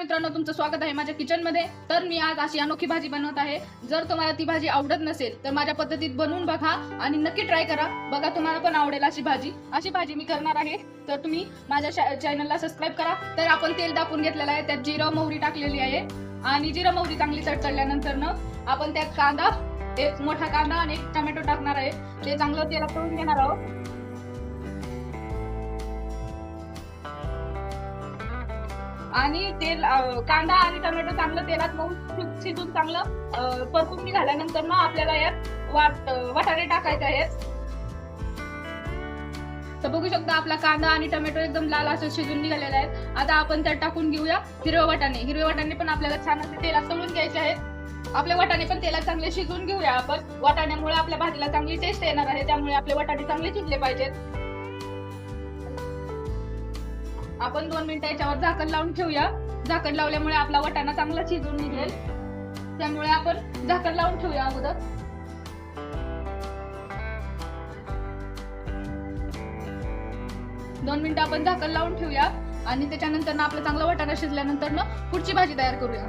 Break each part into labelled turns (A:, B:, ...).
A: मित्रांनो तुमचं स्वागत आहे माझ्या किचनमध्ये. तर मी आज अशी अनोखी भाजी बनवत आहे. जर तुम्हाला ती भाजी आवडत नसेल तर माझ्या पद्धतीत बनवून बघा आणि नक्की ट्राय करा. बघा तुम्हाला पण आवडेल अशी भाजी. अशी भाजी मी करणार आहे. तर तुम्ही माझ्या चॅनलला सबस्क्राईब करा. तर आपण तेल टाकून घेतलेलं आहे. त्यात जिरं मोहरी टाकलेली आहे. आणि जिरं मोहरी चांगली चढचडल्यानंतर न आपण त्यात कांदा एक मोठा कांदा आणि एक टोमॅटो टाकणार आहे. ते चांगलं तेला करून घेणार आहोत. आणि तेल कांदा आणि टोमॅटो चांगलं तेलात मऊ शिजून चांगलं परतून निघाल्यानंतर मग आपल्याला यात वाट वाटाणे टाकायचे आहेत. तर बघू शकता आपला कांदा आणि टोमॅटो एकदम लाल असं शिजून निघालेला आहेत. आता आपण त्यात टाकून घेऊया हिरवे वाटाणे. हिरवे वाटाणे पण आपल्याला छान असे तेलात तळून घ्यायचे आहेत. आपले वाटाणे पण तेलात चांगले शिजून घेऊया आपण. वाटाण्यामुळे आपल्या भाजीला चांगली टेस्ट येणार आहे. त्यामुळे आपले वाटाणे चांगले शिजले पाहिजेत. आपण दोन मिनिटं याच्यावर झाकण लावून ठेवूया. झाकण लावल्यामुळे आपला वाटाणा चांगला शिजून निघेल. त्यामुळे आपण झाकण लावून ठेवूया अगोदर. दोन मिनिटं आपण झाकण लावून ठेवूया आणि त्याच्यानंतर ना आपलं चांगला वाटाणा शिजल्यानंतर ना पुढची भाजी तयार करूया.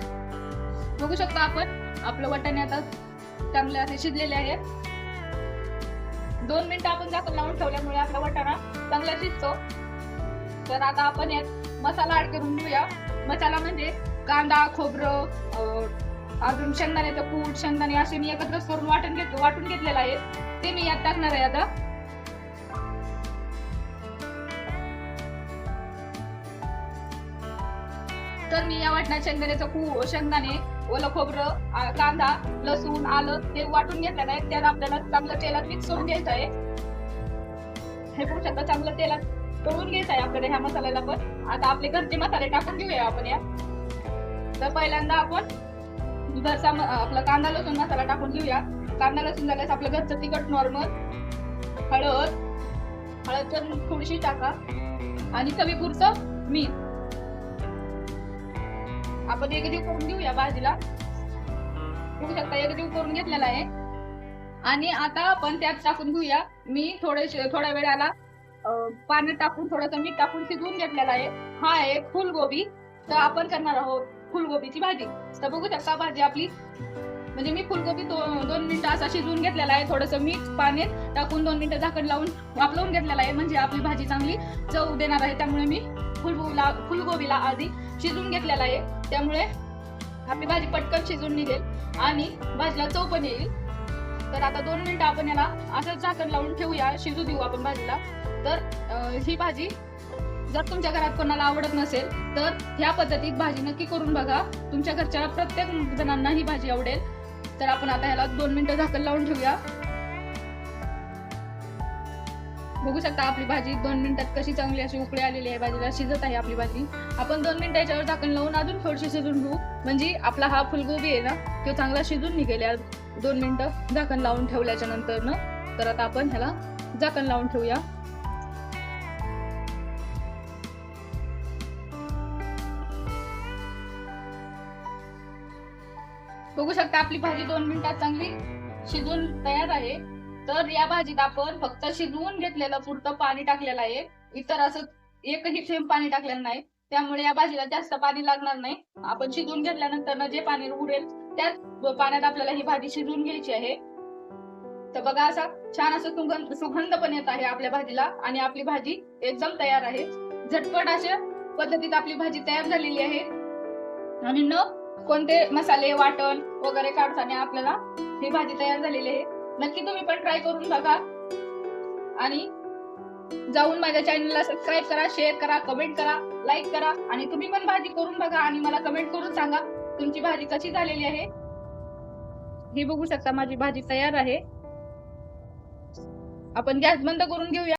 A: बघू शकता आपण आपलं वटाणे आता चांगले असे शिजलेले आहेत. दोन मिनिटं आपण झाकण लावून ठेवल्यामुळे आपला वाटाणा चांगला शिजतो. तर आता आपण यात मसाला ऍड करून घेऊया. मसाला म्हणजे कांदा खोबरं अजून शेंगदाण्याचं कूट शेंगदाणे असे मी एकत्र करून वाटून घेतो वाटून घेतलेलं आहे. ते मी यात टाकणार आहे आता. तर मी या वाटण्यात शेंगदाण्याचं कू शेंगदाणे ओलं खोबरं कांदा लसूण आलं ते वाटून घेतलेलं आहे. त्यात आपल्याला चांगलं तेलात मिक्स करून घ्यायचं आहे. हे बघू शकता चांगलं तेलात तळून घ्यायचा आहे आपल्याला ह्या मसाल्याला पण. आता आपले घरचे मसाले टाकून घेऊया आपण या तर पहिल्यांदा आपण घरचा आपला कांदा लसूण मसाला टाकून घेऊया. कांदा लसूण झाल्यास आपलं घरचं तिखट नॉर्मल हळद. हळद तर थोडीशी टाका. आणि चवीपुरतं मीठ. आपण एक दिव करून घेऊया भाजीला. बघू शकता एक दिव करून घेतलेला आहे. आणि आता आपण त्यात टाकून घेऊया. मी थोडे थोड्या वेळाला अं, पाण्यात टाकून थोडंसं मीठ टाकून शिजवून घेतलेला आहे. हा आहे फुलगोबी. तर आपण करणार आहोत फुलगोबीची भाजी. तर बघू शकता भाजी आपली. म्हणजे मी फुलगोबी दो- दोन मिनिटं असा शिजवून घेतलेला आहे. थोडंसं मीठ पाण्यात टाकून दोन मिनिटं झाकण लावून वापरवून घेतलेला आहे. म्हणजे आपली भाजी चांगली चव देणार आहे. त्यामुळे मी फुलगोबीला फुलगोबीला आधी शिजवून घेतलेला आहे. त्यामुळे आपली भाजी पटकन शिजून निघेल आणि भाजीला चव पण येईल. तर आता दोन मिनिटं आपण याला असंच झाकण लावून ठेवूया. शिजू देऊ आपण भाजीला. तर ही भाजी जर तुमच्या घरात कोणाला आवडत नसेल तर ह्या पद्धतीत भाजी नक्की करून बघा. तुमच्या घरच्या प्रत्येक जणांना ही भाजी आवडेल. तर आपण आता ह्याला दोन मिनिटं झाकण लावून ठेवूया. बघू शकता आपली भाजी दोन मिनिटात कशी चांगली अशी उकळी आलेली आहे. भाजीला शिजत आहे आपली भाजी. आपण दोन मिनिटं याच्यावर झाकण लावून अजून थोडीशी शिजून घेऊ. म्हणजे आपला हा फुलगोबी आहे ना तो चांगला शिजून निघेल दोन मिनिटं झाकण लावून ठेवल्याच्या नंतर ना तर आता आपण ह्याला झाकण लावून ठेवूया. बघू शकता आपली भाजी दोन मिनिटात चांगली शिजून तयार आहे. तर या भाजीत आपण फक्त शिजवून घेतलेलं पुरतं पाणी टाकलेलं आहे. इतर असं एकही थेंब पाणी टाकलेलं नाही. त्यामुळे या भाजीला जास्त पाणी लागणार नाही. आपण शिजून घेतल्यानंतर जे पाणी उरेल त्याच पाण्यात आपल्याला ही भाजी शिजवून घ्यायची आहे. तर बघा असा छान असं सुगंध सुगंध पण येत आहे आपल्या भाजीला आणि आपली भाजी एकदम तयार आहे. झटपट अशा पद्धतीत आपली भाजी तयार झालेली आहे. आणि न कोणते मसाले वाटण वगैरे काढताना आपल्याला ही भाजी तयार झालेली आहे. नक्की तुम्ही पण ट्राय करून बघा. आणि जाऊन माझ्या चॅनलला सबस्क्राईब करा शेअर करा कमेंट करा लाईक करा आणि तुम्ही पण भाजी करून बघा आणि मला कमेंट करून सांगा तुमची भाजी कशी झालेली आहे. ही बघू शकता माझी भाजी तयार आहे. आपण गॅस बंद करून घेऊया.